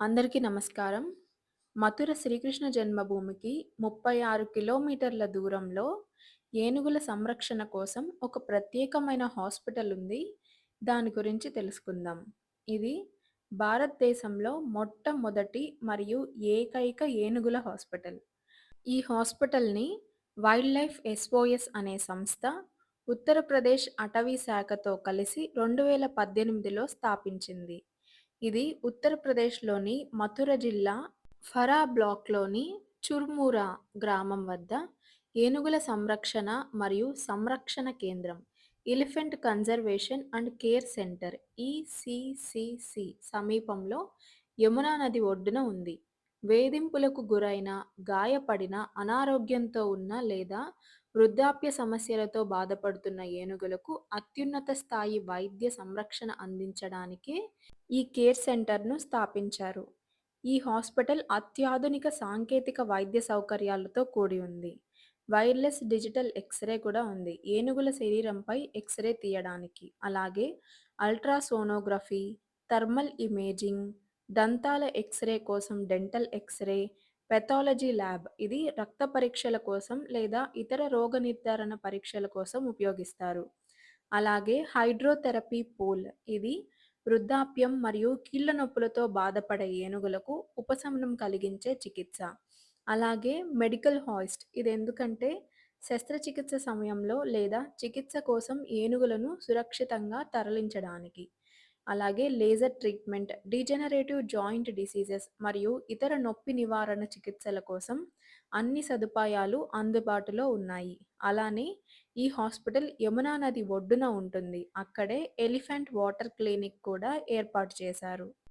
అందరికీ నమస్కారం. మథుర శ్రీకృష్ణ జన్మభూమికి 36 కిలోమీటర్ల దూరంలో ఏనుగుల సంరక్షణ కోసం ఒక ప్రత్యేకమైన హాస్పిటల్ ఉంది. దాని గురించి తెలుసుకుందాం. ఇది భారతదేశంలో మొట్టమొదటి మరియు ఏకైక ఏనుగుల హాస్పిటల్. ఈ హాస్పిటల్‌ని వైల్డ్ లైఫ్ ఎస్ఓఎస్ అనే సంస్థ ఉత్తరప్రదేశ్ అటవీ శాఖతో కలిసి 2018లో స్థాపించింది. ఇది ఉత్తరప్రదేశ్‌లోని మథుర జిల్లా ఫరా బ్లాక్‌లోని చుర్మురా గ్రామం వద్ద ఏనుగుల సంరక్షణ మరియు సంరక్షణ కేంద్రం, elephant conservation and care centre ECCC సమీపంలో యమునా నది ఒడ్డున ఉంది. వేధింపులకు గురైన, గాయపడిన, అనారోగ్యంతో ఉన్న లేదా వృద్ధాప్య సమస్యలతో బాధపడుతున్న ఏనుగులకు అత్యున్నత స్థాయి వైద్య సంరక్షణ అందించడానికి ఈ కేర్ సెంటర్‌ను స్థాపించారు. ఈ హాస్పిటల్ అత్యాధునిక సాంకేతిక వైద్య సౌకర్యాలతో కూడి ఉంది. వైర్లెస్ డిజిటల్ ఎక్స్రే కూడా ఉంది. ఏనుగుల శరీరంపై ఎక్స్రే తీయడానికి. అలాగే అల్ట్రాసోనోగ్రఫీ థర్మల్ ఇమేజింగ్, దంతాల ఎక్స్రే కోసం డెంటల్ ఎక్స్రే పెథాలజీ ల్యాబ్ ఇది రక్త పరీక్షల కోసం లేదా ఇతర రోగ నిర్ధారణ పరీక్షల కోసం ఉపయోగిస్తారు. అలాగే హైడ్రోథెరపీ పూల్ ఇది వృద్ధాప్యం మరియు కీళ్ళ నొప్పులతో బాధపడే ఏనుగులకు ఉపశమనం కలిగించే చికిత్స. అలాగే మెడికల్ హాయిస్ట్ ఇది ఎందుకంటే శస్త్రచికిత్స సమయంలో లేదా చికిత్స కోసం ఏనుగులను సురక్షితంగా తరలించడానికి. అలాగే laser treatment, degenerative joint diseases మరియు ఇతర నొప్పి నివారణ చికిత్సల కోసం అన్ని సదుపాయాలు అందుబాటులో ఉన్నాయి. అలానే ఈ హాస్పిటల్ యమునా నది ఒడ్డున ఉంటుంది. అక్కడే ఎలిఫెంట్ వాటర్ క్లినిక్ కూడా ఏర్పాటు చేశారు.